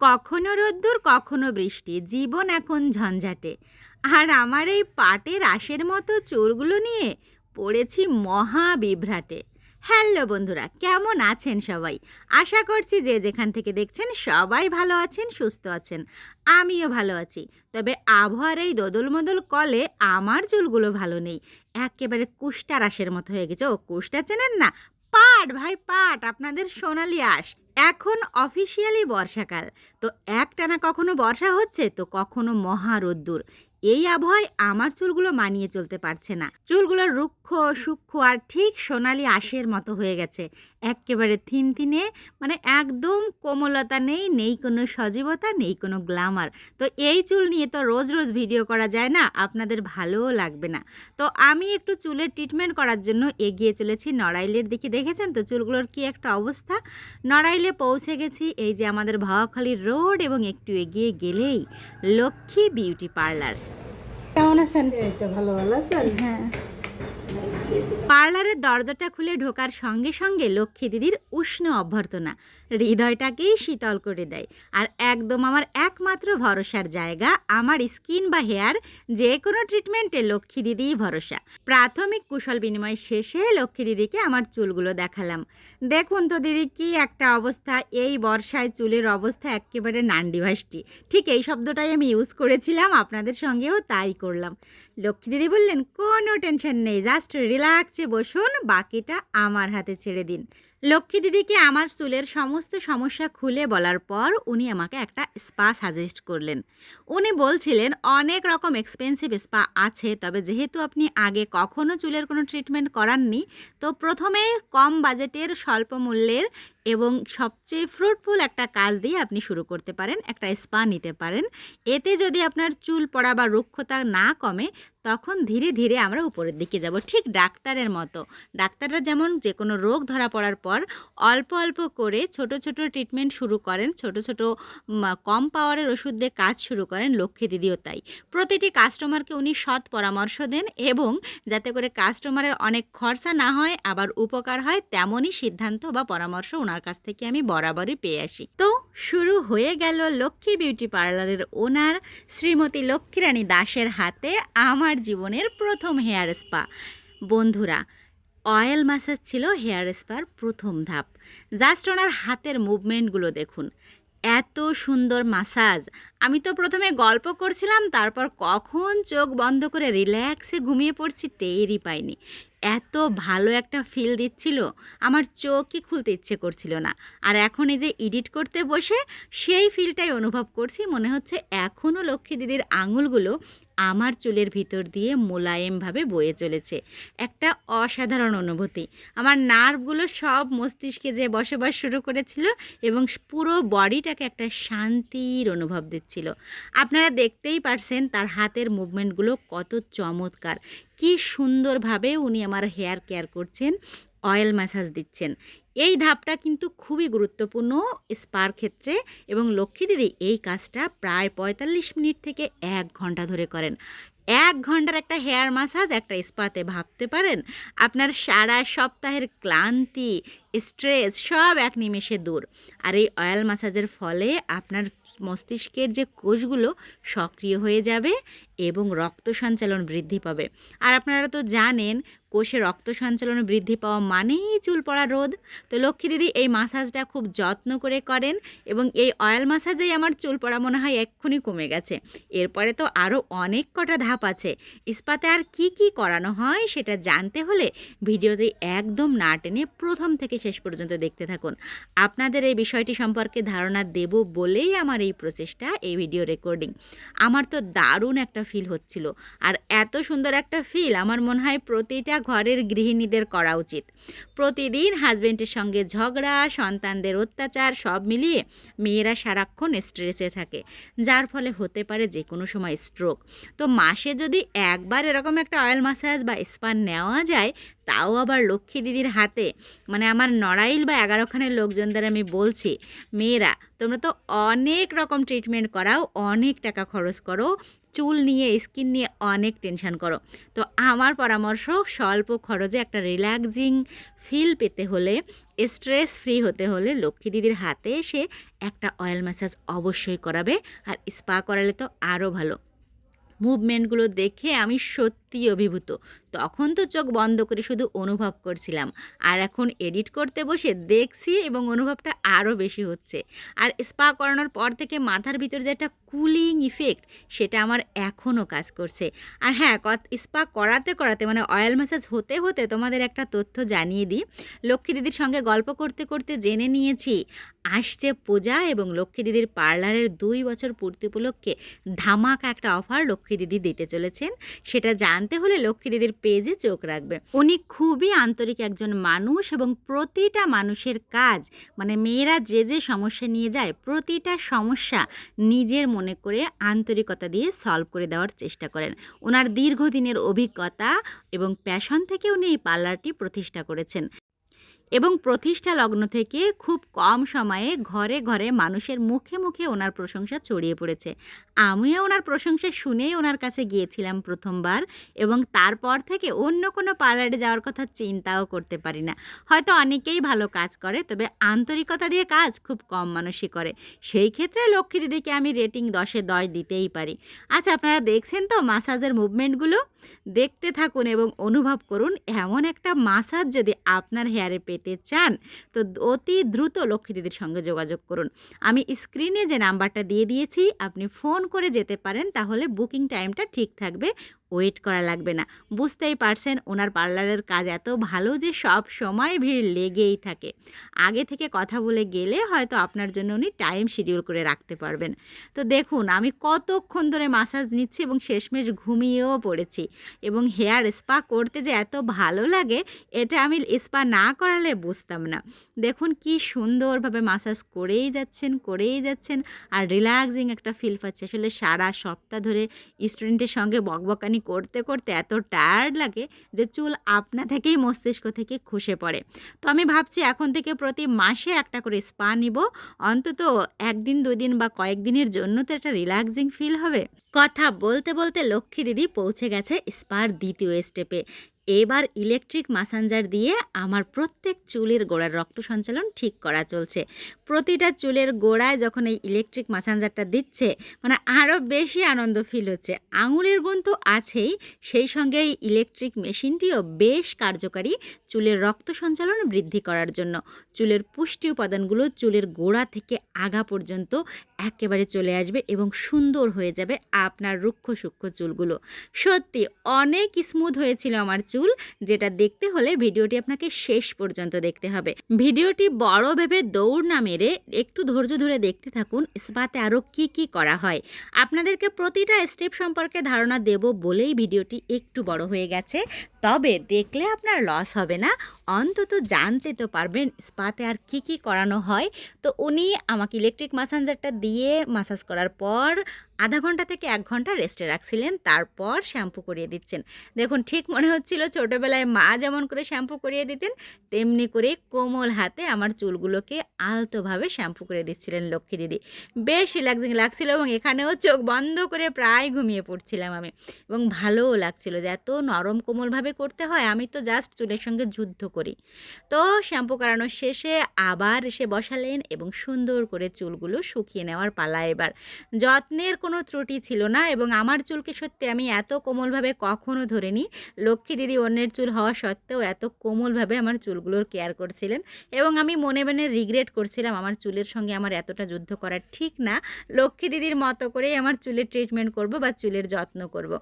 কখনো রোদ্দুর, কখনো বৃষ্টি, জীবন এখন ঝঞ্ঝাটে। আর আমার এই পাটের আশের মতো চুলগুলো নিয়ে পড়েছি মহা বিভ্রাটে। হ্যালো বন্ধুরা, কেমন আছেন সবাই? আশা করছি যে যেখান থেকে দেখছেন সবাই ভালো আছেন, সুস্থ আছেন। আমিও ভালো আছি। তবে আবহাওয়ার এই দোদল মোদল কলে আমার চুলগুলো ভালো নেই। একেবারে কুষ্টার রাসের মতো হয়ে গেছে। ও কুষ্টা চেনেন না? পাট ভাই, পাট, আপনাদের সোনালি আশ। এখন অফিসিয়ালি বর্ষাকাল। তো একটানা কখনো বর্ষা হচ্ছে, তো কখনো মহা রোদ্দুর এই আবহাওয়ায় আমার চুলগুলো মানিয়ে চলতে পারছে না। চুলগুলো রুক্ষ সূক্ষ্ম আর ঠিক সোনালি আশের মতো হয়ে গেছে। একেবারে থিনথিনে মানে একদম কোমলতা নেই নেই কোনো সজীবতা নেই কোনো গ্ল্যামার তো এই চুল নিয়ে তো রোজ রোজ ভিডিও করা যায় না আপনাদের ভালোও লাগবে না। তো আমি একটু চুলের ট্রিটমেন্ট করার জন্য এগিয়ে চলেছি নড়াইলের দিকে। দেখেছেন তো চুলগুলোর কি একটা অবস্থা? নড়াইলে পৌঁছে গেছি এই যে আমাদের ভাওয়াখালীর রোড এবং একটু এগিয়ে গেলেই লক্ষ্মী বিউটি পার্লার। কেমন আছেন? ভালো ভালো আছেন? হ্যাঁ। পার্লারের দরজাটা খুলে ঢোকার সঙ্গে সঙ্গে লক্ষ্মী দিদির উষ্ণ অভ্যর্থনা। হৃদয়টাকেই শীতল করে দেয়। আর একদম আমার একমাত্র ভরসার জায়গা, আমার স্কিন বা হেয়ার, যে কোনো ট্রিটমেন্টে লক্ষ্মী দিদিই ভরসা। প্রাথমিক কুশল বিনিময় শেষে লক্ষ্মী দিদিকে আমার চুলগুলো দেখালাম। দেখুন তো দিদি, কি একটা অবস্থা। এই বর্ষায় চুলের অবস্থা একেবারে নান্ডিভাসটি ঠিক এই শব্দটাই আমি ইউজ করেছিলাম, আপনাদের সঙ্গেও তাই করলাম। লক্ষ্মী দিদি বললেন, কোনো টেনশন নেই জাস্ট রিল্যাক্সে বসুন, বাকিটা আমার হাতে ছেড়ে দিন। লক্ষ্মী দিদিকে আমার চুলের সমস্ত সমস্যা খুলে বলার পর উনি আমাকে একটা স্পা সাজেস্ট করলেন। উনি বলছিলেন, অনেক রকম এক্সপেন্সিভ স্পা আছে, তবে যেহেতু আপনি আগে কখনো চুলের কোনো ট্রিটমেন্ট করাননি, তো প্রথমে কম বাজেটের স্বল্প মূল্যের এবং সবচেয়ে ফ্রুটফুল একটা কাজ দিয়ে আপনি শুরু করতে পারেন, একটা স্পা নিতে পারেন। এতে যদি আপনার চুল পড়া বা রুক্ষতা না কমে, তখন ধীরে ধীরে আমরা উপরের দিকে যাব। ঠিক ডাক্তারের মতো। ডাক্তাররা যেমন যে কোনো রোগ ধরা পড়ার পর অল্প অল্প করে ছোট ছোট ট্রিটমেন্ট শুরু করেন, ছোট ছোট কম পাওয়ারের ওষুধ দিয়ে কাজ শুরু করেন লক্ষ্মী দিদিও তাই। প্রতিটি কাস্টমারকে উনি সৎ পরামর্শ দেন এবং যাতে করে কাস্টমারের অনেক খরচা না হয়, আবার উপকার হয়, তেমনই সিদ্ধান্ত বা পরামর্শ ওনার কাছ থেকে আমি বরাবরই পেয়ে আসি। তো শুরু হয়ে গেল লক্ষ্মী বিউটি পার্লারের ওনার শ্রীমতী লক্ষ্মীরানী দাসের হাতে আমার জীবনের প্রথম হেয়ার স্পা। বন্ধুরা, অয়েল ম্যাসাজ ছিল হেয়ার স্পার প্রথম ধাপ। জাস্ট ওনার হাতের মুভমেন্টগুলো দেখুন। এত সুন্দর মাসাজ। আমি তো প্রথমে গল্প করছিলাম, তারপর কখন চোখ বন্ধ করে রিল্যাক্সে ঘুমিয়ে পড়ছি টেরই পাইনি। এত ভালো একটা ফিল দিচ্ছিল, আমার চোখই খুলতে ইচ্ছে করছিল না। আর এখন এই যে এডিট করতে বসে, সেই ফিলটাই অনুভব করছি। মনে হচ্ছে এখনও লক্ষ্মী দিদির আঙুলগুলো আমার চুলের ভিতর দিয়ে মোলায়েমভাবে বয়ে চলেছে। একটা অসাধারণ অনুভূতি। আমার নার্ভগুলো সব মস্তিষ্কে যে বসবাস শুরু করেছিল এবং পুরো বডিটাকে একটা শান্তির অনুভব দিচ্ছিল। আপনারা দেখতেই পারছেন তার হাতের মুভমেন্টগুলো কত চমৎকার। কি সুন্দরভাবে উনি আমার হেয়ার কেয়ার করছেন। অয়েল ম্যাসাজ দিচ্ছেন। এই ধাপটা কিন্তু খুবই গুরুত্বপূর্ণ স্পার ক্ষেত্রে এবং লক্ষ্মী দিদি এই কাজটা প্রায় পঁয়তাল্লিশ মিনিট থেকে এক ঘণ্টা ধরে করেন। এক ঘণ্টার একটা হেয়ার মাসাজ একটা স্পাতে ভাবতে পারেন? আপনার সারা সপ্তাহের ক্লান্তি স্ট্রেস সব এক নিমেষে দূর। আর এই অয়েল ম্যাসাজের ফলে আপনার মস্তিষ্কের যে কোষগুলো সক্রিয় হয়ে যাবে এবং রক্ত সঞ্চালন বৃদ্ধি পাবে। আর আপনারা তো জানেন, কোষে রক্ত সঞ্চালন বৃদ্ধি পাওয়া মানেই চুল পড়া রোধ। তো লক্ষ্মী দিদি, এই মাসাজটা খুব যত্ন করে করেন এবং এই অয়েল মাসাজেই আমার চুল পড়া মনে হয় এক্ষুনি কমে গেছে। এরপরে তো আরও অনেক কটা ধাপ আছে। ইস্পাতে আর কি কি করানো হয় সেটা জানতে হলে ভিডিওতে একদম না টেনে প্রথম থেকে শেষ পর্যন্ত দেখতে থাকুন। আপনাদের এই বিষয়টি সম্পর্কে ধারণা দেব বলেই আমার এই প্রচেষ্টা, এই ভিডিও রেকর্ডিং আমার তো দারুণ একটা ফিল হচ্ছিল। আর এত সুন্দর একটা ফিল আমার মনে হয় প্রতিটা ঘরের গৃহিণীদের করা উচিত। প্রতিদিন হাজব্যান্ডের সঙ্গে ঝগড়া, সন্তানদের অত্যাচার সব মিলিয়ে মেয়েরা সারাক্ষণ স্ট্রেসে থাকে। যার ফলে হতে পারে যে কোনো সময় স্ট্রোক তো মাসে যদি একবার এরকম একটা অয়েল ম্যাসাজ বা স্পা নেওয়া যায় তাও আবার লক্ষ্মী দিদির হাতে। মানে আমার নড়াইল বা এগারোখানের লোকজনদের আমি বলছি, মেয়েরা, তোমরা তো অনেক রকম ট্রিটমেন্ট করাও, অনেক টাকা খরচ করো, চুল নিয়ে স্কিন নিয়ে অনেক টেনশন করো। তো আমার পরামর্শ, স্বল্প খরচে একটা রিল্যাক্সিং ফিল পেতে হলে স্ট্রেস ফ্রি হতে হলে লক্ষ্মী দিদির হাতে এসে একটা অয়েল ম্যাসাজ অবশ্যই করাবে, আর স্পা করালে তো আরও ভালো। মুভমেন্টগুলো দেখে আমি সত্যি অভিভূত। তখন তো চোখ বন্ধ করে শুধু অনুভব করছিলাম। আর এখন এডিট করতে বসে দেখছি এবং অনুভবটা আরও বেশি হচ্ছে। আর স্পা করানোর পর থেকে মাথার ভিতর যে একটা কুলিং ইফেক্ট, সেটা আমার এখনও কাজ করছে। আর হ্যাঁ স্পা করাতে করাতে মানে অয়েল ম্যাসাজ হতে হতে তোমাদের একটা তথ্য জানিয়ে দিই। লক্ষ্মী দিদির সঙ্গে গল্প করতে করতে জেনে নিয়েছি, আসছে পূজা এবং লক্ষ্মী দিদির পার্লারের দুই বছর পূর্তি উপলক্ষে ধামাকা একটা অফার লক্ষ্মী দিদি দিতে চলেছেন। সেটা জানতে হলে লক্ষ্মী দিদির পেজে চোখ রাখবে। উনি খুবই আন্তরিক একজন মানুষ এবং প্রতিটা মানুষের কাজ মানে মেয়েরা যে যে সমস্যা নিয়ে যায়, প্রতিটা সমস্যা নিজের মনে করে আন্তরিকতা দিয়ে সলভ করে দেওয়ার চেষ্টা করেন। ওনার দীর্ঘদিনের অভিজ্ঞতা এবং প্যাশন থেকে উনি এই পার্লারটি প্রতিষ্ঠা করেছেন। এবং প্রতিষ্ঠা লগ্ন থেকে খুব কম সময়ে ঘরে ঘরে মানুষের মুখে মুখে ওনার প্রশংসা ছড়িয়ে পড়েছে। আমিও ওনার প্রশংসা শুনেই ওনার কাছে গিয়েছিলাম প্রথমবার এবং তারপর থেকে অন্য কোনো পার্লারে যাওয়ার কথা চিন্তাও করতে পারি না। হয়তো অনেকেই ভালো কাজ করে, তবে আন্তরিকতা দিয়ে কাজ খুব কম মানুষই করে। সেই ক্ষেত্রে লক্ষ্মী দিদিকে আমি রেটিং দশে দশ দিতেই পারি। আচ্ছা আপনারা দেখছেন তো মাসাজের মুভমেন্টগুলো? দেখতে থাকুন এবং অনুভব করুন, এমন একটা মাসাজ যদি আপনার হেয়ারে পেতে চান, তো অতি দ্রুত লক্ষ্মী দিদির সঙ্গে যোগাযোগ করুন। আমি স্ক্রিনে যে নাম্বারটা দিয়ে দিয়েছি, আপনি ফোন করে যেতে পারেন, তাহলে বুকিং টাইমটা ঠিক থাকবে। ওয়েট করা লাগবে না। বুঝতেই পারছেন ওনার পার্লারের কাজ এত ভালো যে সব সময় ভিড় লেগেই থাকে। আগে থেকে কথা বলে গেলে হয়তো আপনার জন্য উনি টাইম শিডিউল করে রাখতে পারবেন। তো দেখুন, আমি কতক্ষণ ধরে মাসাজ নিচ্ছি এবং শেষমেশ ঘুমিয়েও পড়েছি এবং হেয়ার স্পা করতে যে এত ভালো লাগে, এটা আমি স্পা না করালে বুঝতাম না। দেখুন কি সুন্দরভাবে মাসাজ করেই যাচ্ছেন করেই যাচ্ছেন আর রিল্যাক্সিং একটা ফিল পাচ্ছে। আসলে সারা সপ্তাহ ধরে স্টুডেন্টের সঙ্গে বকবকানি করতে করতে এত টায়ার্ড লাগে যে চুল আপনা থেকেই মস্তিষ্ক থেকে খসে পড়ে। তো আমি ভাবছি এখন থেকে প্রতি মাসে একটা করে স্পা নিব। অন্তত একদিন, দুদিন বা কয়েকদিনের জন্য তো একটা রিল্যাক্সিং ফিল হবে। কথা বলতে বলতে লক্ষ্মী দিদি পৌঁছে গেছে স্পার দ্বিতীয় স্টেপে। এবার ইলেকট্রিক মাসাঞ্জার দিয়ে আমার প্রত্যেক চুলের গোড়ার রক্ত সঞ্চালন ঠিক করা চলছে। প্রতিটা চুলের গোড়ায় যখন এই ইলেকট্রিক মাসাঞ্জারটা দিচ্ছে মানে আরও বেশি আনন্দ ফিল হচ্ছে। আঙুলের গুণ তো আছেই, সেই সঙ্গে এই ইলেকট্রিক মেশিনটিও বেশ কার্যকারী চুলের রক্ত সঞ্চালন বৃদ্ধি করার জন্য। চুলের পুষ্টি উপাদানগুলো চুলের গোড়া থেকে আগা পর্যন্ত একেবারে চলে আসবে এবং সুন্দর হয়ে যাবে আপনার রুক্ষ সূক্ষ্ম চুলগুলো। সত্যি অনেক স্মুথ হয়েছিল আমার চুল, যেটা দেখতে হলে ভিডিওটি আপনাকে শেষ পর্যন্ত দেখতে হবে। ভিডিওটি বড় ভেবে দৌড় না মেরে একটু ধৈর্য ধরে দেখতে থাকুন স্পাতে আরও কি কি করা হয়। আপনাদেরকে প্রতিটা স্টেপ সম্পর্কে ধারণা দেব বলেই ভিডিওটি একটু বড় হয়ে গেছে। তবে দেখলে আপনার লস হবে না। অন্তত জানতে তো পারবেন স্পাতে আর কি কি করানো হয়। তো উনি আমাকে ইলেকট্রিক মাসাঞ্জারটা দিয়ে মাসাজ করার পর আধা ঘণ্টা থেকে এক ঘণ্টা রেস্টে রাখছিলেন, তারপর শ্যাম্পু করিয়ে দিচ্ছেন। দেখুন, ঠিক মনে হচ্ছিল ছোটোবেলায় মা যেমন করে শ্যাম্পু করিয়ে দিতেন, তেমনি করে কোমল হাতে আমার চুলগুলোকে আলতোভাবে শ্যাম্পু করে দিচ্ছিলেন লক্ষ্মী দিদি। বেশ রিল্যাক্সিং লাগছিল এবং এখানেও চোখ বন্ধ করে প্রায় ঘুমিয়ে পড়ছিলাম আমি। এবং ভালোও লাগছিল যে এত নরম কোমলভাবে করতে হয়, আমি তো জাস্ট চুলের সঙ্গে যুদ্ধ করি। তো শ্যাম্পু করানোর শেষে আবার এসে বসালেন এবং সুন্দর করে চুলগুলো শুকিয়ে নেওয়ার পালা এবার। যত্নের কোনো ত্রুটি ছিল না এবং আমার চুলকে সত্যি আমি এত কোমলভাবে কখনো ধরিনি। লক্ষ্মী দিদি অন্যের চুল হওয়া সত্ত্বেও এত কোমলভাবে আমার চুলগুলোর কেয়ার করছিলেন এবং আমি মনে মনে রিগ্রেট করছিলাম আমার চুলের সঙ্গে আমার এতটা যুদ্ধ করা ঠিক না। লক্ষ্মী দিদির মতো করেই আমার চুলের ট্রিটমেন্ট করব বা চুলের যত্ন করব।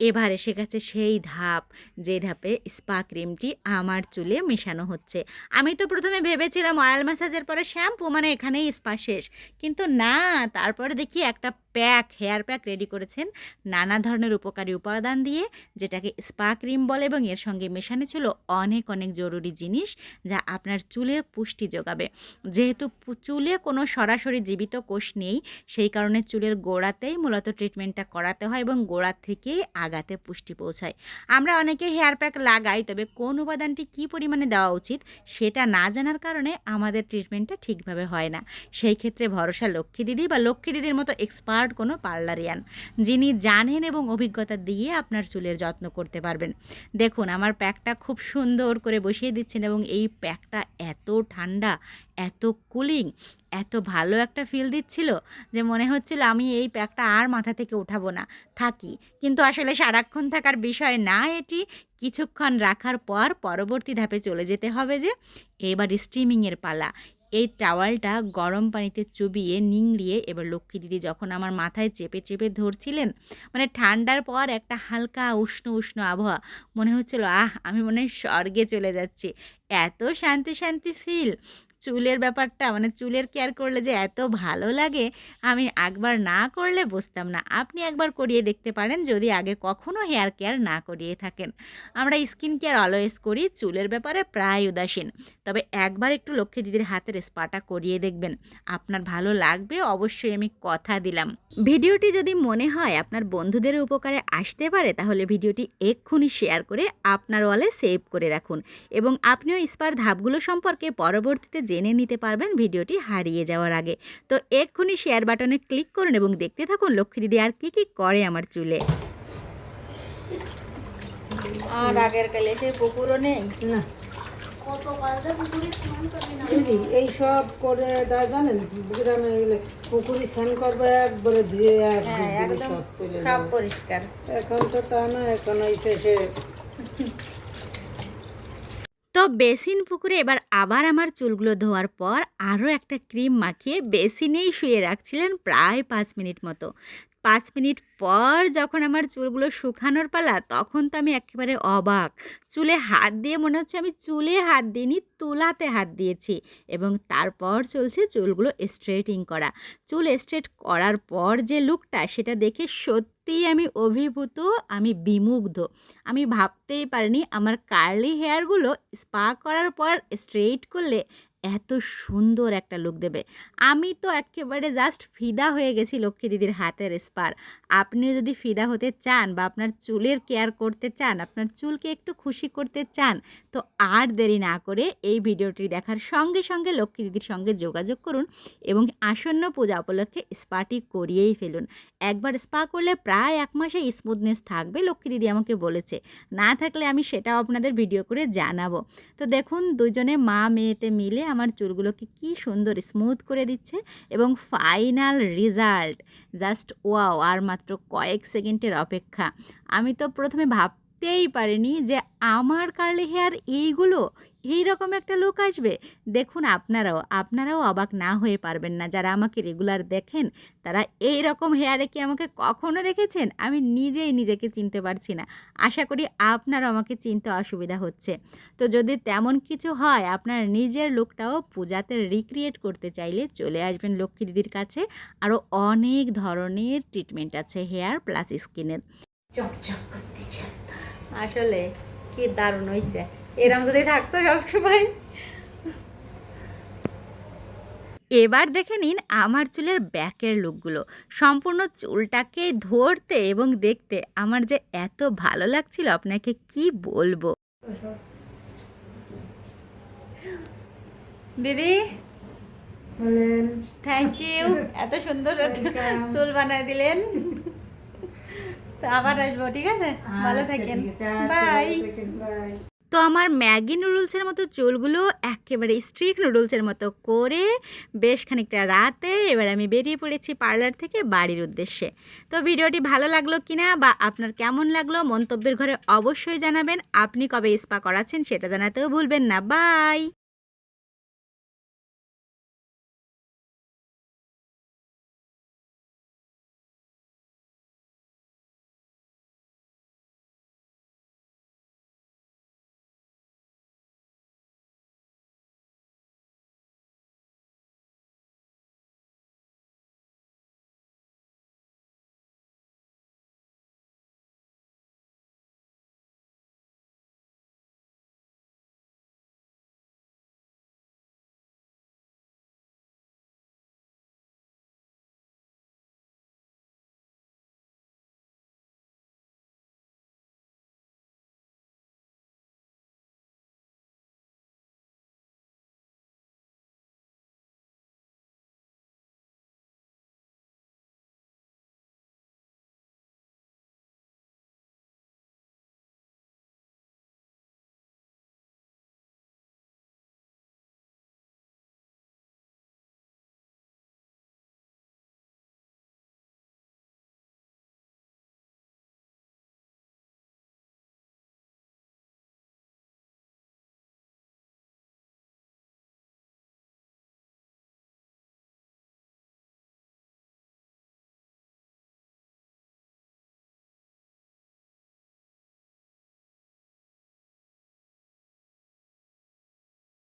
এবার এসে গেছে সেই ধাপ, যে ধাপে স্পা ক্রিমটি আমার চুলে মেশানো হচ্ছে। আমি তো প্রথমে ভেবেছিলাম অয়েল ম্যাসাজের পরে শ্যাম্পু মানে এখানেই স্পা শেষ। কিন্তু না, তারপরে দেখি একটা প্যাক, হেয়ার প্যাক রেডি করেছেন। নানা ধরনের উপকারী উপাদান দিয়ে যেটাকে স্পা ক্রিম বলে এবং এর সঙ্গে মেশানো ছিল অনেক অনেক জরুরি জিনিস যা আপনার চুলের পুষ্টি যোগাবে। যেহেতু চুলে কোনো সরাসরি জীবিত কোষ নেই, সেই কারণে চুলের গোড়াতেই মূলত ট্রিটমেন্টটা করাতে হয় এবং গোড়া থেকেই আগাতে পুষ্টি পৌঁছায়। আমরা অনেকে হেয়ার প্যাক লাগাই, তবে কোন উপাদানটি কী পরিমাণে দেওয়া উচিত সেটা না জানার কারণে আমাদের ট্রিটমেন্টটা ঠিকভাবে হয় না। সেই ক্ষেত্রে ভরসা লক্ষ্মী দিদি বা লক্ষ্মী দিদির মতো এক্সপার্ট কোনো পার্লারিয়ান, যিনি জানেন এবং অভিজ্ঞতা দিয়ে আপনার চুলের যত্ন করতে পারবেন। দেখুন, আমার প্যাকটা খুব সুন্দর করে বসিয়ে দিচ্ছেন এবং এই প্যাকটা এত ঠান্ডা, এত কুলিং, এত ভালো একটা ফিল দিচ্ছিল যে মনে হচ্ছিল আমি এই প্যাকটা আর মাথা থেকে উঠাবো না, থাকি। কিন্তু আসলে সারাক্ষণ থাকার বিষয় না এটি, কিছুক্ষণ রাখার পর পরবর্তী ধাপে চলে যেতে হবে যে, এবার স্টিমিংয়ের পালা। এই টাওয়ালটা গরম পানিতে চুবিয়ে নিংড়িয়ে এবার লক্ষ্মী দিদি যখন আমার মাথায় চেপে চেপে ধরছিলেন মানে ঠান্ডার পর একটা হালকা উষ্ণ উষ্ণ আবহাওয়া, মনে হচ্ছিল, আহ, আমি মনে হয় স্বর্গে চলে যাচ্ছি। এত শান্তি শান্তি ফিল চুলের ব্যাপারটা মানে চুলের কেয়ার করলে যে এত ভালো লাগে, আমি একবার না করলে বুঝতাম না। আপনি একবার করিয়ে দেখতে পারেন, যদি আগে কখনো হেয়ার কেয়ার না করিয়ে থাকেন। আমরা স্কিন কেয়ার অলওয়েজ করি, চুলের ব্যাপারে প্রায় উদাসীন। তবে একবার একটু লক্ষ্মী দিদির হাতের স্পাটা করিয়ে দেখবেন। আপনার ভালো লাগবে, অবশ্যই আমি কথা দিলাম। ভিডিওটি যদি মনে হয় আপনার বন্ধুদের উপকারে আসতে পারে, তাহলে ভিডিওটি এক্ষুনি শেয়ার করে আপনার ওয়ালে সেভ করে রাখুন। এবং আপনিও স্পার ধাপগুলো সম্পর্কে পরবর্তীতে জেনে নিতে পারবেন ভিডিওটি হারিয়ে যাওয়ার আগে। তো এক্ষুনি শেয়ার বাটনে ক্লিক করুন এবং দেখতে থাকুন লক্ষ্মী দিদি আর কি কি করে আমার চুলে। আর আগের কালে পুকুরও নেই? না। দিদি এই সব করে জানেন? গ্রামে গেলে স্নান করবে একবারে ধুয়ে হ্যাঁ একদম। পরিষ্কার। এখন তো তা না এখন এই শেষে বেসিন পুকুরে এবার আবার আমার চুলগুলো ধোয়ার পর আরও একটা ক্রিম মাখিয়ে বেসিনেই শুয়ে রাখছিলেন প্রায় পাঁচ মিনিট মতো। পাঁচ মিনিট পর যখন আমার চুলগুলো শুকানোর পালা, তখন তো আমি একেবারে অবাক। চুলে হাত দিয়ে মনে হচ্ছে আমি চুলে হাত দিইনি, তুলাতে হাত দিয়েছি এবং তারপর চলছে চুলগুলো স্ট্রেটিং করা। চুল স্ট্রেট করার পর যে লুকটা সেটা দেখে সত্যিই আমি অভিভূত, আমি বিমুগ্ধ। আমি ভাবতেই পারিনি, আমার কার্লি হেয়ারগুলো স্পা করার পর স্ট্রেট করলে এত সুন্দর একটা লুক দেবে। আমি তো একেবারে জাস্ট ফিদা হয়ে গেছি লক্ষ্মী দিদির হাতের স্পার আপনিও যদি ফিদা হতে চান বা আপনার চুলের কেয়ার করতে চান, আপনার চুলকে একটু খুশি করতে চান, তো আর দেরি না করে এই ভিডিওটি দেখার সঙ্গে সঙ্গে লক্ষ্মী দিদির সঙ্গে যোগাযোগ করুন এবং আসন্ন পূজা উপলক্ষে স্পাটি করিয়েই ফেলুন। একবার স্পা করলে প্রায় এক মাসে স্মুথনেস থাকবে, লক্ষ্মী দিদি আমাকে বলেছে। না থাকলে আমি সেটাও আপনাদের ভিডিও করে জানাব। তো দেখুন, দুজনে মা মেয়েতে মিলে আমার চুলগুলোকে কি সুন্দর স্মুথ করে দিচ্ছে এবং ফাইনাল রেজাল্ট জাস্ট ওয়াও আর মাত্র কয়েক সেকেন্ডের অপেক্ষা। আমি তো প্রথমে ভাবতেই পারিনি যে আমার কার্লি হেয়ার এইগুলো এই রকম একটা লোক আসবে। দেখুন, আপনারাও আপনারাও অবাক না হয়ে পারবেন না। যারা আমাকে রেগুলার দেখেন, তারা এই রকম হেয়ারে কি আমাকে কখনো দেখেছেন? আমি নিজেই নিজেকে চিনতে পারছি না। আশা করি আপনারও আমাকে চিনতে অসুবিধা হচ্ছে। তো যদি তেমন কিছু হয়, আপনার নিজের লোকটাও পূজাতে রিক্রিয়েট করতে চাইলে চলে আসবেন লক্ষ্মী দিদির কাছে। আরও অনেক ধরনের ট্রিটমেন্ট আছে হেয়ার প্লাস স্কিনের চকচক করতেছে আসলে কি দারুণ হয়েছে এরম যদি থাকতো সবসময়। এবার দেখে নিন আমার চুলের ব্যাকের লুকগুলো। সম্পূর্ণ চুলটাকে ধরতে এবং দেখতে আমার যে এত ভালো লাগছিল আপনাকে কি বলব? দিদি থ্যাংক ইউ এত সুন্দর চুল বানায় দিলেন। তো আবার আসব ঠিক আছে? ভালো আচ্ছা, ভালো থাকেন, বাই তো আমার ম্যাগি নুডলসের মতো চুলগুলো একেবারে স্ট্রিক নুডলসের মতো করে বেশ খানিকটা রাতে এবার আমি বেরিয়ে পড়েছি পার্লার থেকে বাড়ির উদ্দেশ্যে। তো ভিডিওটি ভালো লাগল কিনা বা আপনার কেমন লাগল মন্তব্যের ঘরে অবশ্যই জানাবেন। আপনি কবে স্পা করাচ্ছেন সেটা জানাতেও ভুলবেন না। বাই!